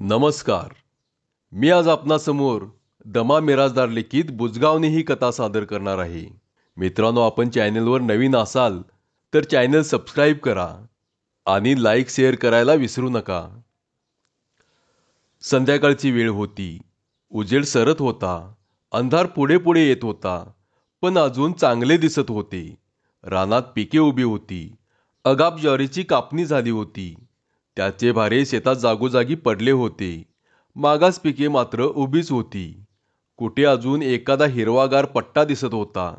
नमस्कार. मी आज आपणासमोर दमा मिराजदार लिखित बुजगावने ही कथा सादर करणार आहे. मित्रांनो आपण चॅनलवर नवीन असाल तर चॅनल सबस्क्राईब करा आणि लाईक शेअर करायला विसरू नका. संध्याकाळची वेळ होती. उजेड सरत होता. अंधार पुढे पुढे येत होता. पण अजून चांगले दिसत होते. रानात पिके उभी होती. अगाप ज्वारीची कापणी झाली होती. त्याचे भारे शेतात जागोजागी पडले होते. मागास पिके मात्र उभीच होती. कुठे अजून एखादा हिरवागार पट्टा दिसत होता.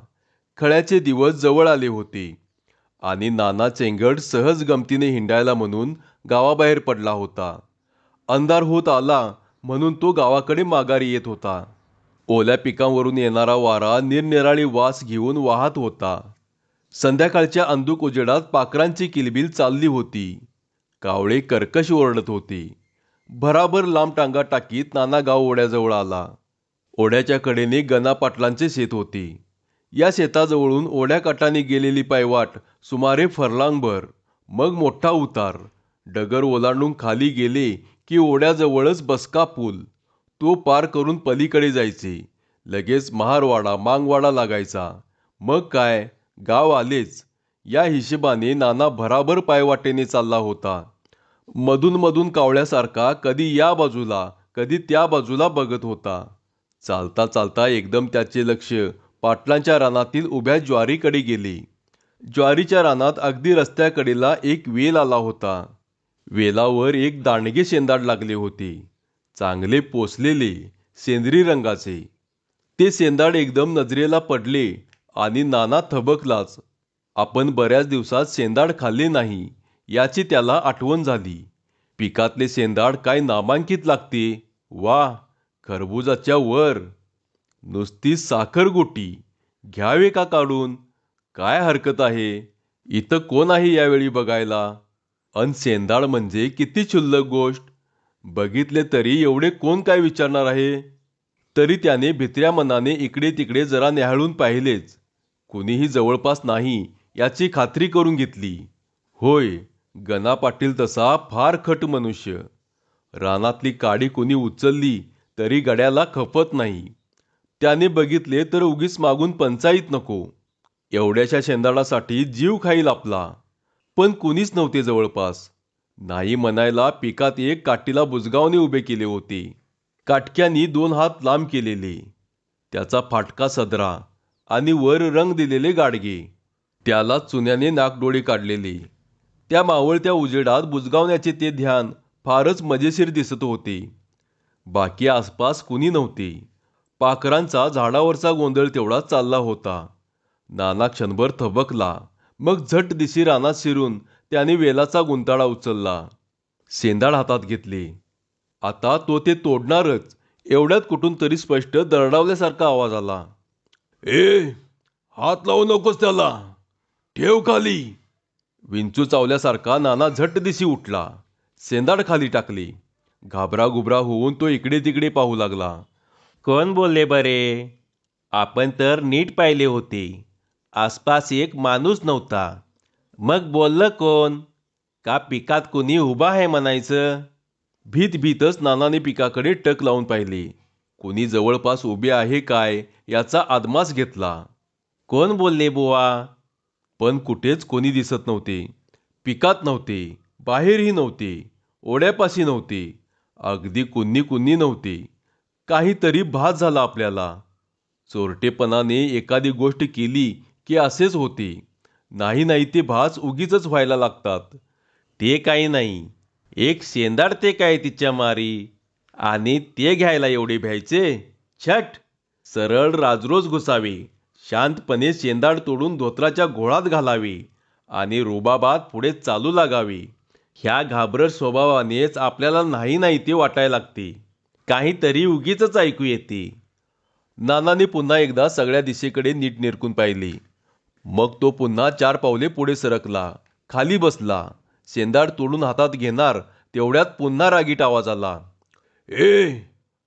खळ्याचे दिवस जवळ आले होते. आणि नाना चेंगड सहज गमतीने हिंडायला म्हणून गावाबाहेर पडला होता. अंधार होत आला म्हणून तो गावाकडे माघारी येत होता. ओल्या पिकांवरून येणारा वारा निरनिराळी वास घेऊन वाहत होता. संध्याकाळच्या अंधुक उजेडात पाखरांची किलबिल चालली होती. कावळे कर्कश ओरडत होते. भराभर लांब टांगा टाकीत नाना गाव ओढ्याजवळ आला. ओढ्याच्या कडेने गना पाटलांचे शेत होते. या शेताजवळून ओढ्या काठाने गेलेली पायवाट सुमारे फरलांगभर मग मोठा उतार. डगर ओलांडून खाली गेले की ओढ्याजवळच बसका पूल. तो पार करून पलीकडे जायचे. लगेच महारवाडा मांगवाडा लागायचा. मग काय? गाव आलेच. या हिशेबाने नाना भराभर पायवाटेने चालला होता. मधूनमधून कावळ्यासारखा कधी या बाजूला कधी त्या बाजूला बघत होता. चालता चालता एकदम त्याचे लक्ष पाटलांच्या रानातील उभ्या ज्वारीकडे गेले. ज्वारीच्या रानात अगदी रस्त्याकडेला एक वेल आला होता. वेलावर एक दांडगे शेंदाड लागले होते. चांगले पोसलेले सेंद्री रंगाचे. ते शेंदाड एकदम नजरेला पडले आणि नाना थबकलाच. आपण बऱ्याच दिवसात शेंदाड खाल्ले नाही याची त्याला आठवण झाली. पिकातले शेंदाड काय नामांकित लागते? वा खरबुजाच्या वर. नुसती साखर गोटी. घ्यावे का काढून? काय हरकत आहे? इथं कोण आहे यावेळी बघायला? अन शेंदाड म्हणजे किती क्षुल्लक गोष्ट? बघितले तरी एवढे कोण काय विचारणार आहे? तरी त्याने भित्र्या मनाने इकडे तिकडे जरा न्याहाळून पाहिलेच. कुणीही जवळपास नाही याची खात्री करून घेतली. होय गणा पाटील तसा फार खट मनुष्य. रानातली काडी कुणी उचलली तरी गड्याला खपत नाही. त्याने बघितले तर उगीच मागून पंचाईत नको. एवढ्याशा शेंदाडासाठी जीव खाईल आपला. पण कुणीच नव्हते जवळपास. नाही म्हणायला पिकात एक काठीला बुजगावने उभे केले होते. काटक्यांनी दोन हात लांब केलेले. त्याचा फाटका सदरा आणि वर रंग दिलेले गाडगे. त्याला चुन्याने नाकडोळी काढलेली. त्या मावळत्या उजेडात बुजगावण्याचे ते ध्यान फारच मजेशीर दिसत होते. बाकी आसपास कुणी नव्हते. पाखरांचा झाडावरचा गोंधळ तेवढा चालला होता. नाना क्षणभर थबकला. मग झट दिशी रानात शिरून त्याने वेलाचा गुंताळा उचलला. सेंदाळ हातात घेतले. आता तो ते तोडणारच एवढ्यात कुठून तरी स्पष्ट दरडावल्यासारखा आवाज आला. ए हात लावू नकोस त्याला. ठेव खाली. विंचू चावल्यासारखा नाना झट दिशी उठला. सेंदाड खाली टाकली. घाबरागुबरा होऊन तो इकडे तिकडे पाहू लागला. कोण बोलले बरे? आपण तर नीट पाहिले होते. आसपास एक माणूस नव्हता. मग बोललं कोण? का पिकात कुणी उभा आहे म्हणायचं? भीत भीतच नानाने पिकाकडे टक लावून पाहिले. कुणी जवळपास उभे आहे काय याचा आदमास घेतला. कोण बोलले बुवा? पण कुठेच कोणी दिसत नव्हते. पिकात नव्हते बाहेरही नव्हते ओढ्यापाशी नव्हते अगदी कुन्नी कुन्नी नव्हते. काहीतरी भास झाला आपल्याला. चोरटेपणाने एखादी गोष्ट केली की असेच होते. नाही नाही ते भास उगीच व्हायला लागतात. ते काही नाही. एक शेंदाड ते काय तिच्या मारी? आणि ते घ्यायला एवढे भ्यायचे? छट! सरळ राजरोज घुसावे. शांतपणे शेंदाड तोडून धोत्राच्या घोळात घालावी आणि रुबाबात पुढे चालू लागावी. ह्या घाबरट स्वभावानेच आपल्याला नाही नाही ते वाटायला लागते. काहीतरी उगीच ऐकू येते. नानाने पुन्हा एकदा सगळ्या दिशेकडे नीट निरकून पाहिले. मग तो पुन्हा चार पावले पुढे सरकला खाली बसला. शेंदाड तोडून हातात घेणार तेवढ्यात पुन्हा रागीट आवाज आला. ए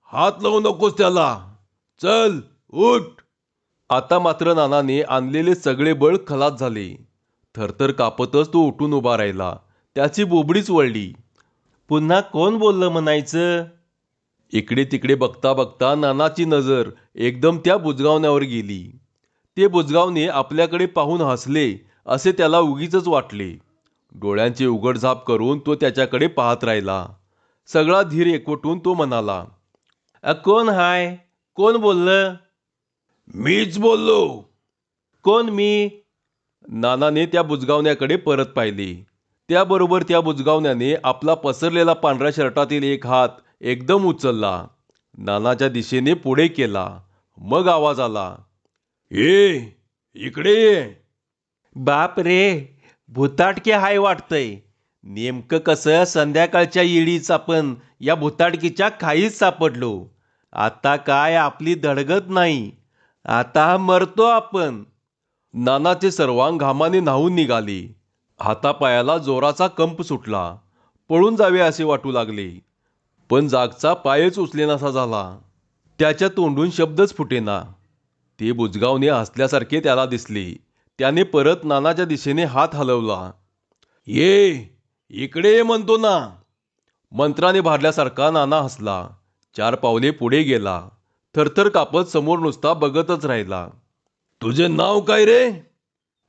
हात लावू नकोस त्याला. चल उठ. आता मात्र नानाने आणलेले सगळे बळ खलास झाले. थरथर कापतच तो उठून उभा राहिला. त्याची बोबडीच वळली. पुन्हा कोण बोललं म्हणायचं? इकडे तिकडे बघता बघता नानाची नजर एकदम त्या बुजगावण्यावर गेली. ते बुजगावने आपल्याकडे पाहून हसले असे त्याला उगीच वाटले. डोळ्यांचे उघडझाप करून तो त्याच्याकडे पाहत राहिला. सगळा धीर एकवटून तो म्हणाला अ, कोण हाय? कोण बोललं? मीच बोललो. कोण मी? नानाने त्या बुजगावण्याकडे परत पाहिले. त्याबरोबर त्या बुजगावण्याने आपला पसरलेला पांढऱ्या शर्टातील एक हात एकदम उचलला. नानाच्या दिशेने पुढे केला. मग आवाज आला. ये इकडे ये. बाप रे भुताटके हाय वाटतंय. नेमकं कसं संध्याकाळच्या येळीच आपण या भुताटकीच्या खाईत सापडलो. आता काय आपली धडगत नाही. आता मरतो आपण. नानाचे सर्वांग घामाने न्हावून निघाली. हातापायाला जोराचा कंप सुटला. पळून जावे असे वाटू लागले. पण जागचा पायच उचलेनासा झाला. त्याच्या तोंडून शब्दच फुटेना. ते बुजगावने हसल्यासारखे त्याला दिसले. त्याने परत नानाच्या दिशेने हात हलवला. ये इकडे ये म्हणतो ना. मंत्राने भारल्यासारखा नाना हसला. चार पावले पुढे गेला. थरथर कापत समोर नुसता बघतच राहिला. तुझे नाव काय रे?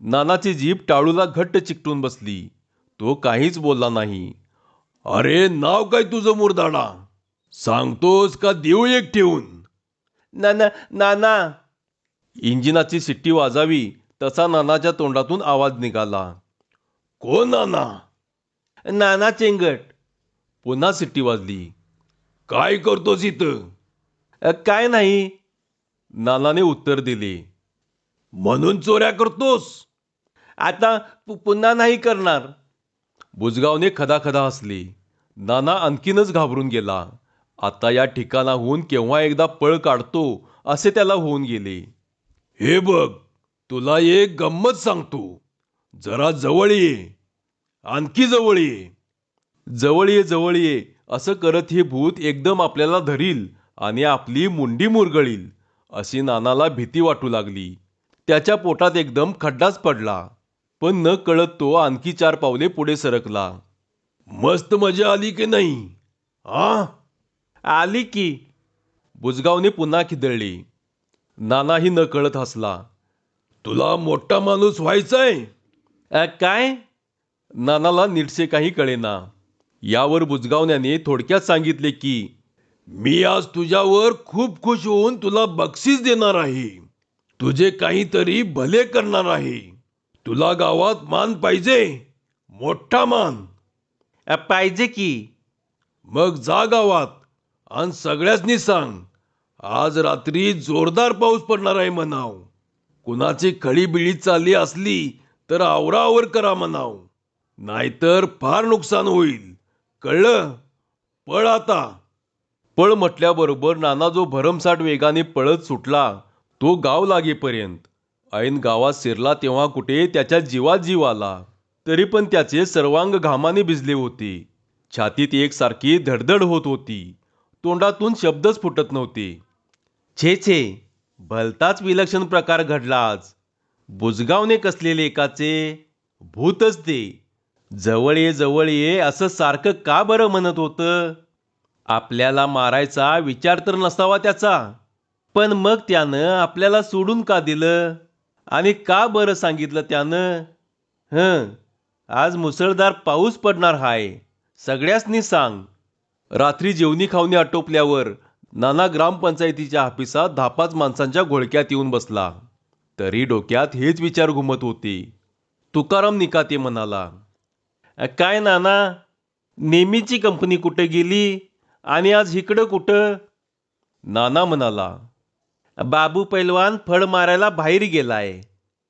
नानाची जीभ टाळूला घट्ट चिकटून बसली. तो काहीच बोलला नाही. अरे नाव काय तुझं मुरदाडा? सांगतोस का देऊ एक ठेवून? नाना नाना. इंजिनाची शिट्टी वाजावी तसा नानाच्या तोंडातून आवाज निघाला. कोण नाना? नाना चेंगट. पुन्हा शिट्टी वाजली. काय करतोस इथं? काय नाही. नानाने उत्तर दिले. म्हणून चोऱ्या करतोस. आता पुन्हा नाही करणार. बुजगावने खदाखदा हसली. नाना आणखीनच घाबरून गेला. आता या ठिकाणाहून केव्हा एकदा पळ काढतो असे त्याला होऊन गेले. हे बघ तुला एक गंमत सांगतो. जरा जवळ ये. आणखी जवळ ये. जवळ ये जवळ ये. असं करत हे भूत एकदम आपल्याला धरील. आणि आपली मुंडी मुरगळील अशी नानाला भीती वाटू लागली. त्याच्या पोटात एकदम खड्डाच पडला पण न कळत तो आणखी चार पावले पुढे सरकला. मस्त मजा आली की नाही? आ? आली की. बुजगावने पुन्हा खिदळली. नानाही न कळत हसला. तुला मोठा माणूस व्हायचाय. काय? नानाला नीटसे काही कळेना. यावर बुजगावण्याने थोडक्यात सांगितले की मी आज तुझ्यावर खूप खुश होऊन तुला बक्षीस देणार आहे. तुझे काहीतरी भले करणार आहे. तुला गावात मान पाहिजे. मोठा मान. अ, पाहिजे की. मग जा गावात आणि सगळ्यासनी सांग आज रात्री जोरदार पाऊस पडणार आहे म्हणाव. कुणाची खळी बिळी चालली असली तर आवरावर करा म्हणाव. नाहीतर फार नुकसान होईल. कळलं? पळ आता. पळ म्हटल्याबरोबर नाना जो भरमसाठ वेगाने पळत सुटला तो गाव लागेपर्यंत. ऐन गावात शिरला तेव्हा कुठे त्याच्या जीवात जीव आला. तरी पण त्याचे सर्वांग घामाने भिजले होते. छातीत एकसारखी धडधड होत होती. तोंडातून शब्दच फुटत नव्हते. छे छे भलताच विलक्षण प्रकार घडलाच बुजगावने कसलेले एकाचे भूतच ते. जवळ ये जवळ ये असं सारखं का बरं म्हणत होतं? आपल्याला मारायचा विचार तर नसावा त्याचा. पण मग त्यानं आपल्याला सोडून का दिलं? आणि का बरं सांगितलं त्यानं? हं आज मुसळधार पाऊस पडणार हाय सगळ्यासनी सांग. रात्री जेवणी खावणी आटोपल्यावर नाना ग्रामपंचायतीच्या ऑफिसात धापाच माणसांच्या घोळक्यात येऊन बसला. तरी डोक्यात हेच विचार घुमत होते. तुकाराम निकाते म्हणाला काय नाना नेहमीची कंपनी कुठे गेली? आणि आज इकडं कुठं? नाना म्हणाला बाबू पैलवान फळ मारायला बाहेर गेलाय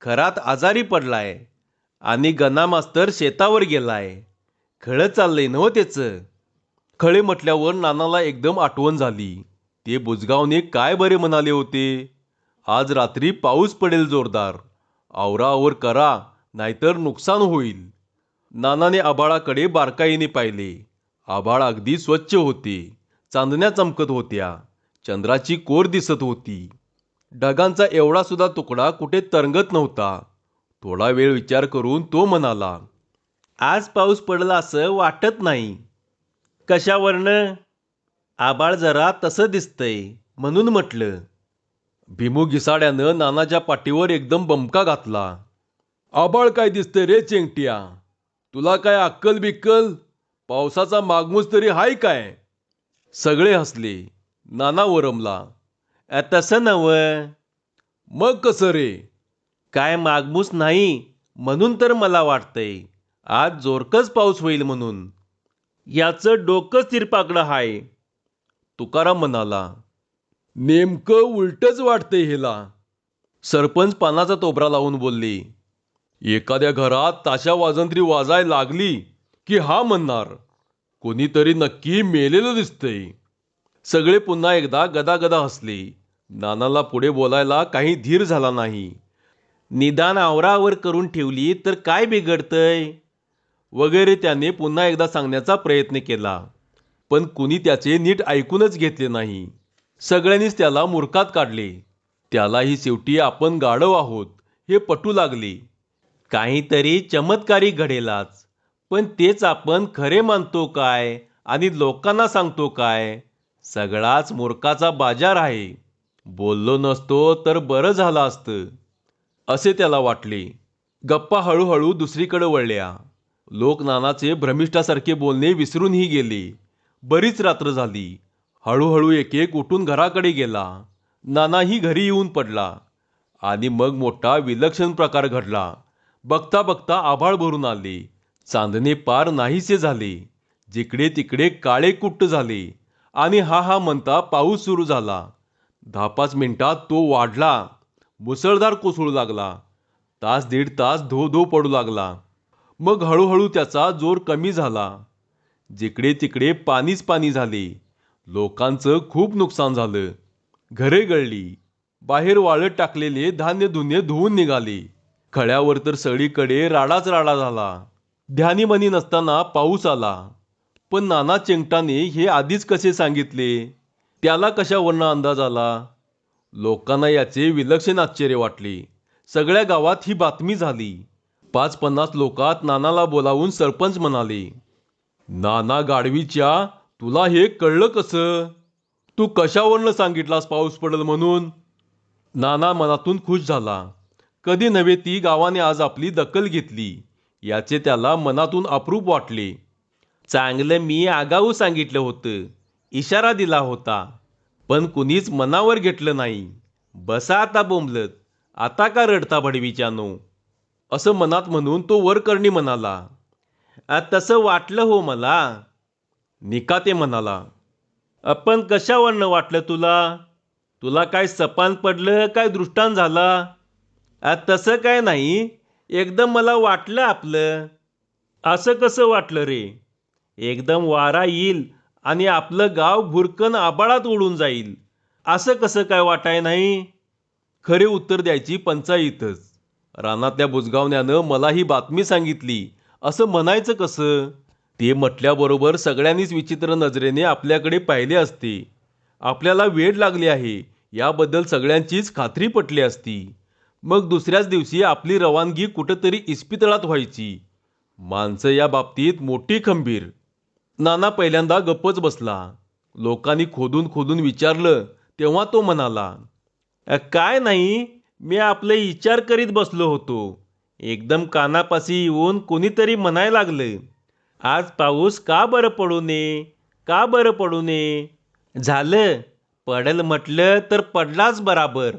खरात आजारी पडलाय आणि गना मास्तर शेतावर गेलाय. खळं चाललंय नव त्याचं. खळे म्हटल्यावर नानाला एकदम आठवण झाली. ते बुजगावने काय बरे म्हणाले होते? आज रात्री पाऊस पडेल जोरदार. आवराआवर करा नाहीतर नुकसान होईल. नानाने आबाळाकडे बारकाईने पाहिले. आभाळ अगदी स्वच्छ होते. चांदण्या चमकत होत्या. चंद्राची कोर दिसत होती. ढगांचा एवढा सुद्धा तुकडा कुठे तरंगत नव्हता. थोडा वेळ विचार करून तो म्हणाला आज पाऊस पडला असं वाटत नाही. कशावरनं? आबाळ जरा तसं दिसतंय म्हणून म्हटलं. भीमू घिसाड्यानं नानाच्या पाठीवर एकदम बमका घातला. आबाळ काय दिसतंय रे चेंगट्या? तुला काय अक्कल बिक्कल पावसाचा मागमूस तरी हाय काय? सगळे हसले. नाना वरमला. तसं नवं मग कसं रे? काय मागमूस नाही म्हणून तर मला वाटतंय. आज जोरकच पाऊस होईल म्हणून. याचं डोकंच तिरपाकडं हाय. तुकाराम म्हणाला. नेमकं उलटच वाटतंय हिला सरपंच पानाचा तोबरा लावून बोलली. एखाद्या घरात ताशा वाजंत्री वाजाय लागली की हा म्हणणार. कोणीतरी नक्की मेलेलं दिसतंय. सगळे पुन्हा एकदा गदागदा हसले. नानाला पुढे बोलायला काही धीर झाला नाही. निदान आवरावर करून ठेवली तर काय बिघडतंय? वगैरे त्याने पुन्हा एकदा सांगण्याचा प्रयत्न केला. पण कुणी त्याचे नीट ऐकूनच घेतले नाही. सगळ्यांनीच त्याला मूर्खात काढले. त्यालाही शेवटी आपण गाढव आहोत हे पटू लागले. काहीतरी चमत्कारी घडेलाच. पण तेच आपण खरे मानतो काय आणि लोकांना सांगतो काय? सगळाच मूर्खाचा बाजार आहे. बोललो नसतो तर बरं झालं असतं. असे त्याला वाटले. गप्पा हळूहळू दुसरीकडे वळल्या. लोक नानाचे भ्रमिष्ठासारखे बोलणे विसरूनही गेले. बरीच रात्र झाली. हळूहळू एक एक उठून घराकडे गेला. नानाही घरी येऊन पडला. आणि मग मोठा विलक्षण प्रकार घडला. बघता बघता आभाळ भरून आले. चांदणे पार नाहीसे झाले. जिकडे तिकडे काळे कुट्ट झाले. आणि हा हा म्हणता पाऊस सुरू झाला. दहा पाच मिनिटात तो वाढला. मुसळधार कोसळू लागला. तास दीड तास धो धो पडू लागला. मग हळूहळू त्याचा जोर कमी झाला. जिकडे तिकडे पाणीच पाणी झाले. लोकांचं खूप नुकसान झालं. घरे गळली. बाहेर वाळत टाकलेले धान्य धुणे धुवून निघाले. खळ्यावर तर सगळीकडे राडाच राडा झाला. ध्यानीमनी नसताना पाऊस आला. पण नाना चेंगटाने हे आधीच कसे सांगितले? त्याला कशावरनं अंदाज आला? लोकांना याचे विलक्षण आश्चर्य वाटले. सगळ्या गावात ही बातमी झाली. पाच पन्नास लोकात नानाला बोलावून सरपंच म्हणाले नाना गाडवीच्या तुला हे कळलं कसं? तू कशावरनं सांगितलास पाऊस पडल म्हणून? नाना मनातून खुश झाला. कधी नव्हे ती गावाने आज आपली दखल घेतली. याचे त्याला मनातून अप्रूप वाटले. चांगलं मी आगाऊ सांगितलं होतं. इशारा दिला होता. पण कुणीच मनावर घेतलं नाही. बसा आता बोंबलत. आता का रडता भडवीच्यानो असं मनात म्हणून तो वरकर्णी म्हणाला. तसं वाटलं हो मला. निकाते म्हणाला. आपण कशावरनं वाटलं तुला? तुला काय सपान पडलं? काय दृष्टान झाला? तसं काय नाही. एकदम मला वाटलं आपलं. असं कसं वाटलं रे? एकदम वारा येईल आणि आपलं गाव भुरकन आबाळात उडून जाईल. असं कसं काय वाटाय नाही? खरे उत्तर द्यायची पंचायतच. रानातल्या बुजगावण्यानं मला ही बातमी सांगितली. असं म्हणायचं कसं? ते म्हटल्याबरोबर सगळ्यांनीच विचित्र नजरेने आपल्याकडे पाहिले असते. आपल्याला वेळ लागली आहे. याबद्दल सगळ्यांचीच खात्री पटली असती. मग दुसऱ्याच दिवशी आपली रवानगी कुठंतरी इस्पितळात व्हायची. माणसं या बाबतीत मोठी खंबीर. नाना पहिल्यांदा गप्पच बसला. लोकांनी खोदून खोदून विचारलं तेव्हा तो म्हणाला काय नाही मी आपले विचार करीत बसलो होतो. एकदम कानापाशी येऊन कोणीतरी म्हणायला लागलं आज पाऊस का बरं पडू नये का बरं पडू नये झालं पडेल म्हटलं तर पडलाच बराबर.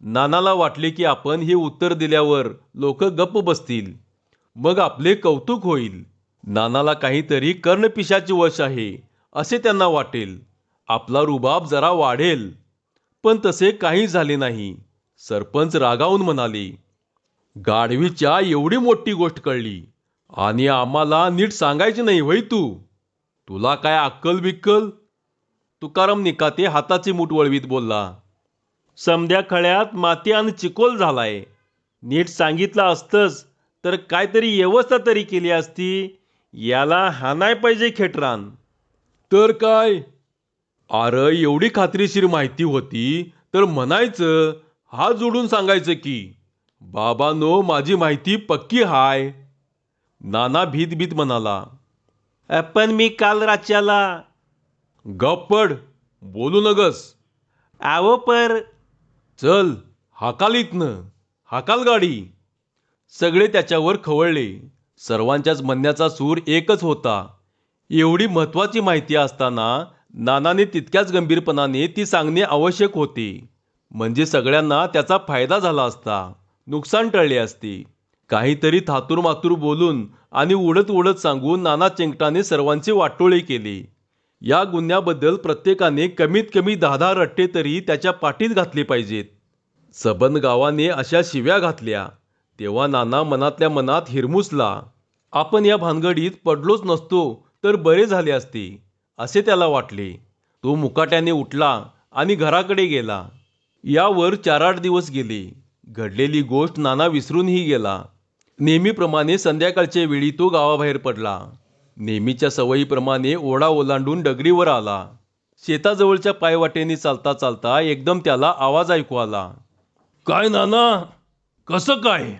नानाला वाटले की आपण हे उत्तर दिल्यावर लोक गप्प बसतील. मग आपले कौतुक होईल. नानाला काहीतरी कर्णपिशाचे वश आहे असे त्यांना वाटेल. आपला रुबाब जरा वाढेल. पण तसे काही झाले नाही सरपंच रागावून म्हणाले. गाढवीच्या एवढी मोठी गोष्ट कळली. आणि आम्हाला नीट सांगायची नाही वै तू? तुला काय अक्कल बिक्कल तुकाराम निकाते हाताचे मूठ वळवीत बोलला. समध्या खळ्यात माती आणि चिकोल झालाय. नीट सांगितलं असतंच तर काहीतरी व्यवस्था तरी केली असती. याला हाणाय पाहिजे खेटरान. तर काय? अरे एवढी खात्रीशीर माहिती होती तर म्हणायचं हात जोडून सांगायचं की बाबानो माझी माहिती पक्की हाय. नाना भीत भीत म्हणाला. पण मी काल राच्याला गप्पड बोलू नगस. आहो पर चल हाकाल इथनं. हाकाल गाडी. सगळे त्याच्यावर खवळले. सर्वांच्याच म्हणण्याचा सूर एकच होता. एवढी महत्वाची माहिती असताना नानाने तितक्याच गंभीरपणाने ती सांगणे आवश्यक होते. म्हणजे सगळ्यांना त्याचा फायदा झाला असता. नुकसान टळले असते. काहीतरी थातूर मातूर बोलून आणि उडत उडत सांगून नाना चेंगटाने सर्वांचे वाटोळे केले. या गुन्ह्याबद्दल प्रत्येकाने कमीत कमी दहा दहा रट्टे तरी त्याच्या पाठीत घातले पाहिजेत. सबन गावाने अशा शिव्या घातल्या. तेव्हा नाना मनातल्या मनात हिरमुसला आपण या भानगडीत पडलोच नसतो तर बरे झाले असते असे त्याला वाटले. तो मुकाट्याने उठला आणि घराकडे गेला. यावर चार आठ दिवस गेले. घडलेली गोष्ट नाना विसरूनही गेला. नेहमीप्रमाणे संध्याकाळच्या वेळी तो गावाबाहेर पडला. नेहमीच्या सवयीप्रमाणे ओढा ओलांडून डगरीवर आला. शेताजवळच्या पायवाटेने चालता चालता एकदम त्याला आवाज ऐकू आला. काय नाना? कसं काय?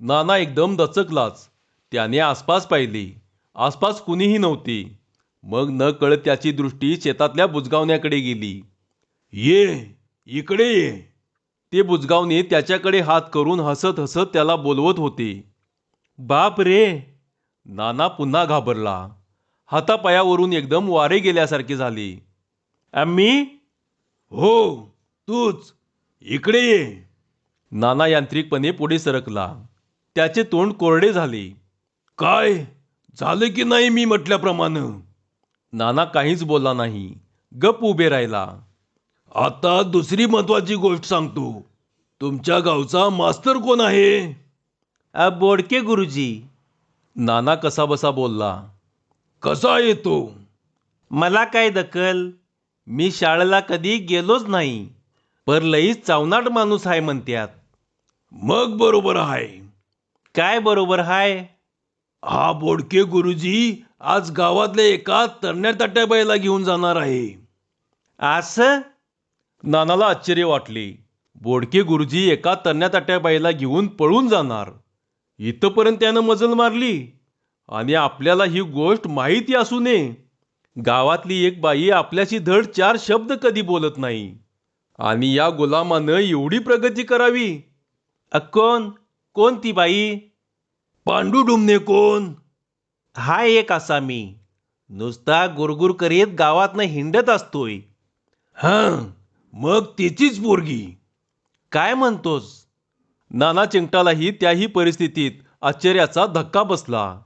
नाना एकदम दचकलाच. त्याने आसपास पाहिली. आसपास कुणीही नव्हती. मग न कळत त्याची दृष्टी शेतातल्या बुजगावण्याकडे गेली. ये इकडे ये. ते बुजगावने त्याच्याकडे हात करून हसत हसत त्याला बोलवत होते. बाप रे नाना पुन्हा घाबरला. हातापायावरून एकदम वारे गेल्यासारखी झाली. आम्ही हो तूच. इकडे ये. नाना यांत्रिकपणे पुढे सरकला. त्याचे तोंड कोरडे झाले. काय? झालं की नाही मी म्हटल्याप्रमाणे? नाना काहीच बोलला नाही. गप उभे राहिला. आता दुसरी महत्वाची गोष्ट सांगतो. तुमच्या गावचा मास्तर कोण आहे? बोडके गुरुजी. नाना कसा बसा बोलला कसा येतो मला काय दखल? मी शाळेला कधी गेलोच नाही. पर लईच चावनाट माणूस आहे म्हणत्यात. मग बरोबर आहे. काय बरोबर हाय? हा बोडके गुरुजी आज गावातल्या एका तरण्या ताट्या बाईला घेऊन जाणार आहे. असं? नानाला आश्चर्य वाटले. बोडके गुरुजी एका तरण्या ताट्या बाईला घेऊन पळून जाणार. इथंपर्यंत त्यानं मजल मारली. आणि आपल्याला ही गोष्ट माहिती असू नये. गावातली एक बाई आपल्याशी धड चार शब्द कधी बोलत नाही. आणि या गुलामानं एवढी प्रगती करावी. कोण? कोण ती बाई? पांडू डुमने कोण? हा एक असा मी. नुसता गुरगुर करीत गावातनं हिंडत असतोय. हां मग तिचीच पोरगी. काय म्हणतोस? नाना चिंगटालाही त्याही परिस्थितीत आश्चर्याचा धक्का बसला.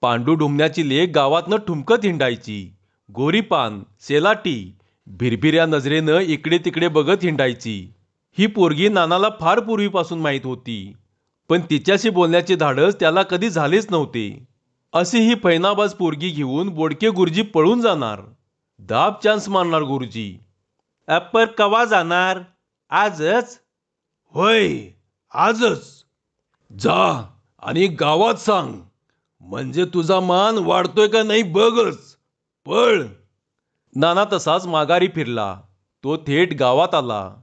पांडू ढुमण्याची लेक गावातनं ठुमकत हिंडायची. गोरीपान सेलाटी भिरभिऱ्या नजरेनं इकडे तिकडे बघत हिंडायची. ही पोरगी नानाला फार पूर्वीपासून माहीत होती. पण तिच्याशी बोलण्याचे धाडस त्याला कधी झालेच नव्हते. अशी ही फैनाबाज पोरगी घेऊन बोडके गुरुजी पळून जाणार. दाब चान्स मारणार गुरुजी. अप्पर कवा जाणार? आजच? होय. आजच जा आणि गावात सांग म्हणजे तुझा मान वाढतोय का नाही बघच. पळ नाना तसाच माघारी फिरला. तो थेट गावात आला.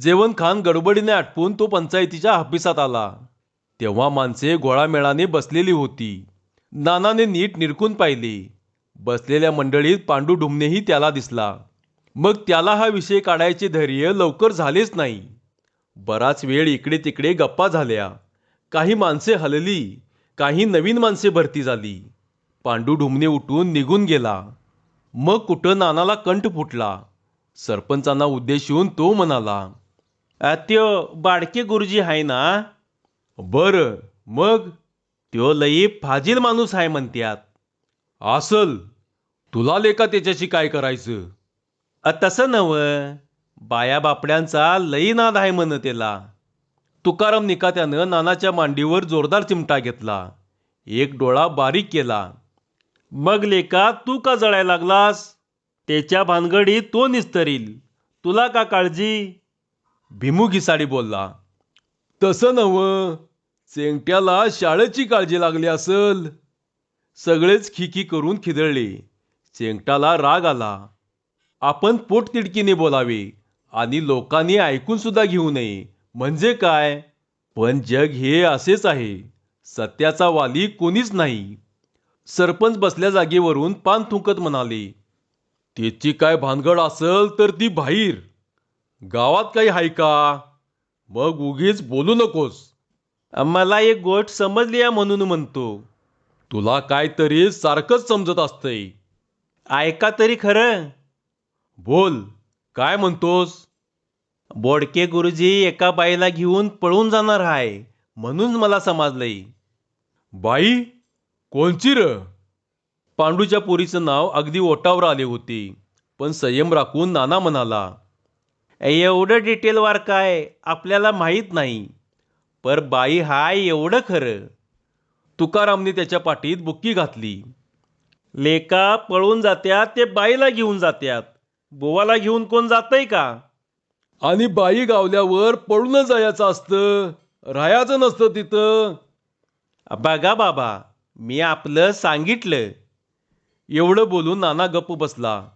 जेवण खान गडबडीने आटपून तो पंचायतीच्या हापिसात आला. तेव्हा माणसे घोळामेळाने बसलेली होती. नानाने नीट निरकून पाहिले. बसलेल्या मंडळीत पांडू डुमनेही त्याला दिसला. मग त्याला हा विषय काढायचे धैर्य लवकर झालेच नाही. बराच वेळ इकडे तिकडे गप्पा झाल्या. काही माणसे हलली काही नवीन माणसे भरती झाली. पांडू ढुमणे उठून निघून गेला. मग कुठं नानाला कंठ फुटला. सरपंचांना उद्देशून तो म्हणाला अ, बाडके गुरुजी आहे ना? बर मग? त्यो लई फाजील माणूस आहे म्हणत्यात. असल तुला लेका त्याच्याशी काय करायचं? अ, तसं नव बाया बापड्यांचा लई नाद आहे म्हण त्याला. तुकाराम निकात्यानं नानाच्या मांडीवर जोरदार चिमटा घेतला. एक डोळा बारीक केला. मग लेका तू का जळायला लागलास? त्याच्या भानगडीत तो निस्तरील. तुला का काळजी? भीमू घिसाडी बोलला. तसं नवं चेंगट्याला शाळेची काळजी लागली असल. सगळेच खिकी करून खिदळले. चेंगटाला राग आला. आपण पोटतिडकीने बोलावे. आणि लोकांनी ऐकून सुद्धा घेऊ नये. म्हणजे काय? पण जग हे असेच आहे. सत्याचा वाली कोणीच नाही. सरपंच बसल्या जागेवरून पान थुंकत म्हणाले त्याची काय भानगड असल तर ती बाहेर. गावात काही हाय का? मग उगीच बोलू नकोस. मला एक गोष्ट समजली आहे म्हणून म्हणतो. तुला काहीतरी सारखंच समजत असतंय. ऐका तरी खरं. बोल. काय म्हणतोस? बोडके गुरुजी एका बाईला घेऊन पळून जाणार आहे म्हणून मला समजलंय. बाई कोणची र? पांडूच्या पोरीचं नाव अगदी ओटावर आले होते पण संयम राखून नाना म्हणाला एवढं डिटेलवार काय? आपल्याला माहीत नाही. पर बाई हाय एवढं खरं. तुकारामने त्याच्या पाठीत बुक्की घातली. लेका पळून जात्यात ते बाईला घेऊन जात्यात. बोवाला घेऊन कोण जातंय का? आणि बाई गावल्यावर पळूनच जायचं असतं. राहायचं नसतं तिथं. बघा बाबा मी आपलं सांगितलं. एवढं बोलून नाना गप्प बसला.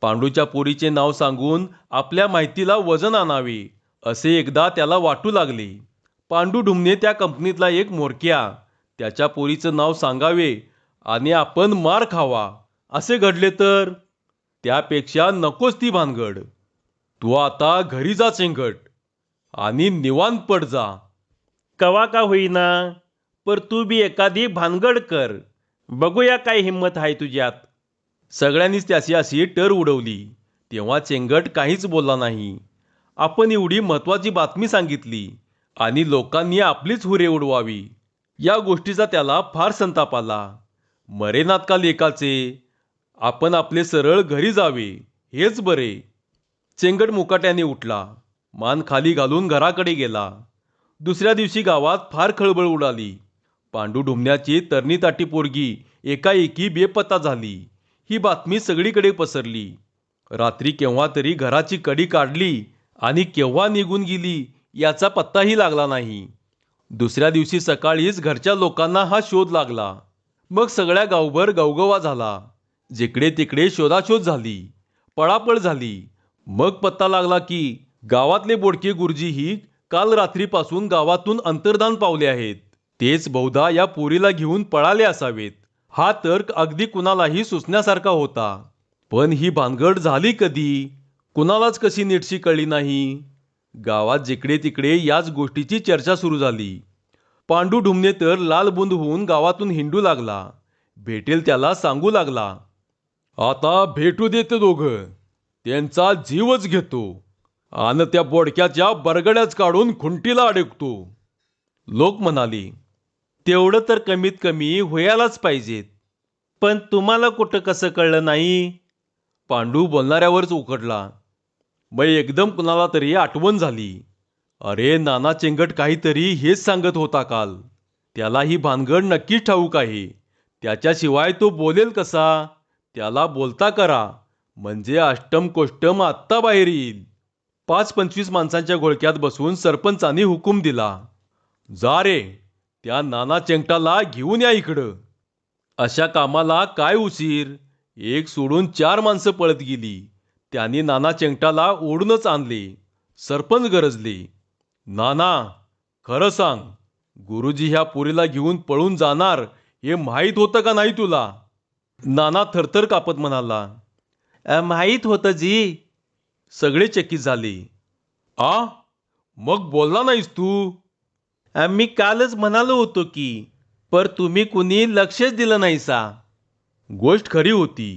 पांडूच्या पोरीचे नाव सांगून आपल्या माहितीला वजन आणावे असे एकदा त्याला वाटू लागले. पांडू ढुमणे त्या कंपनीतला एक मोरक्या त्याच्या पोरीचं नाव सांगावे आणि आपण मार खावा. असे घडले तर? त्यापेक्षा नकोच ती भानगड. तू आता घरी जा चेंगट. आणि निवांत पड जा. कवा का होईना पर तू बी एखादी भानगड कर. बघूया काय हिंमत आहे तुझ्यात सगळ्यांनीच त्याची अशी टर उडवली. तेव्हा चेंगट काहीच बोलला नाही. आपण एवढी महत्वाची बातमी सांगितली आणि लोकांनी आपलीच हुरे उडवावी. या गोष्टीचा त्याला फार संताप आला. मरेनात का लेकाचे? आपण आपले सरळ घरी जावे हेच बरे. चेंगट मुकाट्याने उठला मान खाली घालून घराकडे गेला. दुसऱ्या दिवशी गावात फार खळबळ उडाली. पांडू ढुमण्याची तरणी पोरगी एकाएकी बेपत्ता झाली. ही बातमी सगळीकडे पसरली. रात्री केव्हा तरी घराची कडी काढली आणि केव्हा निघून गेली याचा पत्ताही लागला नाही. दुसऱ्या दिवशी सकाळीच घरच्या लोकांना हा शोध लागला. मग सगळ्या गावभर गवगवा झाला. जिकडे तिकडे शोधाशोध झाली पळापळ झाली. मग पत्ता लागला की गावातले बोडके गुरुजी ही काल रात्रीपासून गावातून अंतर्धान पावले आहेत. तेच बहुधा या पोरीला घेऊन पळाले असावेत. हा तर्क अगदी कुणालाही सुचण्यासारखा होता. पण ही भानगड झाली कधी? कुणालाच कशी नीटशी कळली नाही? गावात जिकडे तिकडे याच गोष्टीची चर्चा सुरू झाली. पांडू ढुमने तर लालबुंद होऊन गावातून हिंडू लागला. भेटेल त्याला सांगू लागला. आता भेटू देते दोघं. त्यांचा जीवच घेतो. आणि त्या बोडक्याच्या बरगड्याच काढून खुंटीला अडकतो. लोक म्हणाली तेवढं तर कमीत कमी व्हायलाच पाहिजेत. पण तुम्हाला कुठं कसं कळलं नाही? पांडू बोलणाऱ्यावरच उकडला मग एकदम कुणाला तरी आठवण झाली. अरे नाना चेंगट काहीतरी हेच सांगत होता काल. त्याला ही भानगड नक्कीच ठाऊक आहे. त्याच्याशिवाय तो बोलेल कसा? त्याला बोलता करा. म्हणजे अष्टम कोष्टम आत्ता बाहेर येईल. पाच पंचवीस माणसांच्या घोळक्यात बसून सरपंचांनी हुकूम दिला. जा रे त्या नाना चेंगटाला घेऊन या इकडं. अशा कामाला काय उशीर? एक सोडून चार माणसं पळत गेली. त्यांनी नाना चेंगटाला ओढूनच आणले. सरपंच गरजले. नाना खरं सांग गुरुजी ह्या पुरीला घेऊन पळून जाणार हे माहीत होतं का नाही तुला? नाना थरथर कापत म्हणाला माहीत होतं जी सगळे चकित झाले. आ? मग बोलला नाहीस तू? मी कालच म्हणालो होतो की पर तुम्ही कुणी लक्षच दिलं नाही सा गोष्ट खरी होती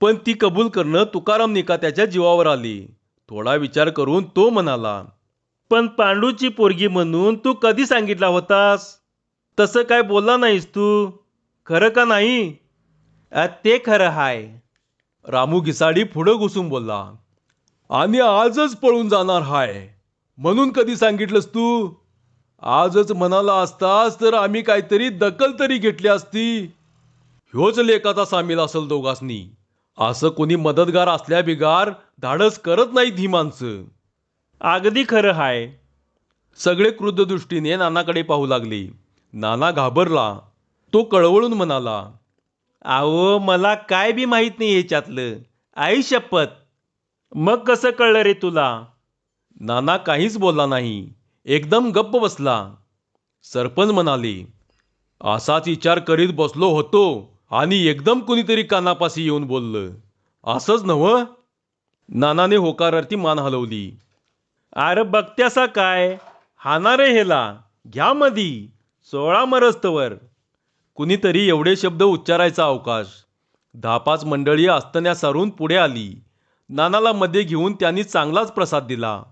पण ती कबूल करणं तुकाराम निका त्याच्या जीवावर आली. थोडा विचार करून तो म्हणाला पण पांडूची पोरगी म्हणून तू कधी सांगितला होतास? तसं काय बोलला नाहीस तू? खरं का नाही? ते खरं हाय. रामू घिसाडी पुढं घुसून बोलला आणि आजच पळून जाणार हाय. म्हणून कधी सांगितलंस तू? आजच म्हणाला असतास तर आम्ही काहीतरी दखल तरी घेतली असती. ह्योच लेखाचा सामील असेल दोघांनी असं कोणी मदतगार असल्या बिगार धाडस करत नाहीत ही माणसं. अगदी खरं हाय. सगळे क्रुद्ध दृष्टीने नानाकडे पाहू लागले. नाना घाबरला. तो कळवळून म्हणाला अहो मला काय बी माहीत नाही ह्याच्यातलं. आई शपथ. मग कसं कळलं रे तुला? नाना काहीच बोलला नाही. एकदम गप्प बसला. सरपंच म्हणाले असाच विचार करीत बसलो होतो आणि एकदम कुणीतरी कानापाशी येऊन बोललं. असंच नव्ह? नानाने होकारार्थी मान हलवली. अरे बघत्यासा काय? हाणारे हेला घ्या मधी. सोळा मरस्तवर. कुणीतरी एवढे शब्द उच्चारायचा अवकाश. दहा पाच मंडळी असतण्या सारून पुढे आली. नानाला मध्ये घेऊन त्यांनी चांगलाच प्रसाद दिला.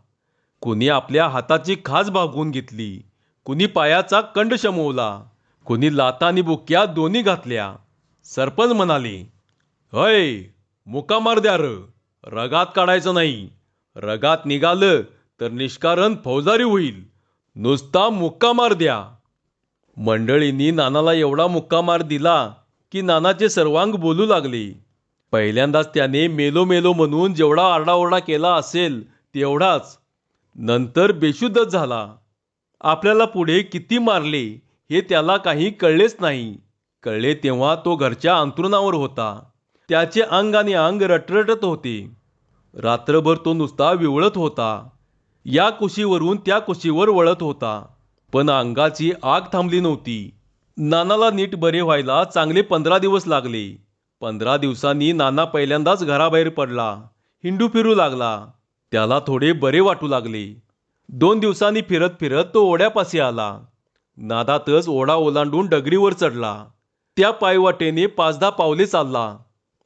कुणी आपल्या हाताची खास भागवून घेतली. कुणी पायाचा कंड शमवला. कुणी लाता आणि बुक्या दोन्ही घातल्या. सरपंच म्हणाले हय मुका मार द्या र. रगात काढायचं नाही. रगात निघालं तर निष्कारण फौजारी होईल. नुसता मुक्का मार द्या. मंडळींनी नानाला एवढा मुक्का मार दिला की नानाचे सर्वांग बोलू लागले. पहिल्यांदाच त्याने मेलो मेलो म्हणून जेवढा आरडाओरडा केला असेल तेवढाच. नंतर बेशुद्धच झाला. आपल्याला पुढे किती मारले हे त्याला काही कळलेच नाही. कळले तेव्हा तो घरच्या अंतरुणावर होता. त्याचे अंग आणि अंग रटरटत होते. रात्रभर तो नुसता विवळत होता. या कुशीवरून त्या कुशीवर वळत होता. पण अंगाची आग थांबली नव्हती. नानाला नीट बरे व्हायला चांगले पंधरा दिवस लागले. पंधरा दिवसांनी नाना पहिल्यांदाच घराबाहेर पडला. हिंडू फिरू लागला. त्याला थोडे बरे वाटू लागले. दोन दिवसांनी फिरत फिरत तो ओढ्यापाशी आला. नादातच ओढा ओलांडून डगरीवर चढला. त्या पायवाटेने पाच दहा पावले चालला.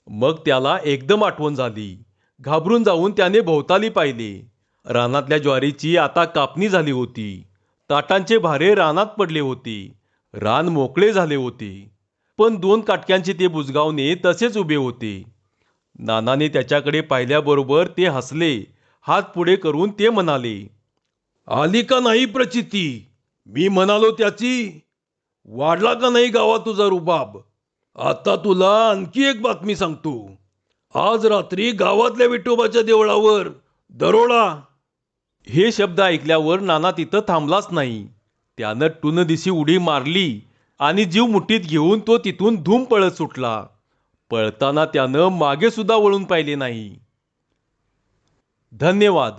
मग त्याला एकदम आठवण झाली. घाबरून जाऊन त्याने भोवताली पाहिले. रानातल्या ज्वारीची आता कापणी झाली होती. ताटांचे भारे रानात पडले होते. रान मोकळे झाले होते. पण दोन काटक्यांचे ते बुजगावणे तसेच उभे होते. नानाने त्याच्याकडे पाहिल्याबरोबर ते हसले. हात पुढे करून ते म्हणाले आली का नाही प्रचिती? मी म्हणालो त्याची. वाढला का नाही गावात तुझा रुबाब? आता तुला आणखी एक बातमी सांगतो. आज रात्री गावातल्या विठोबाच्या देवळावर दरोडा हे शब्द ऐकल्यावर नाना तिथं थांबलाच नाही. त्यानं टुनदिशी उडी मारली आणि जीव मुठीत घेऊन तो तिथून धूम पळत सुटला. पळताना त्यानं मागे सुद्धा वळून पाहिले नाही. धन्यवाद.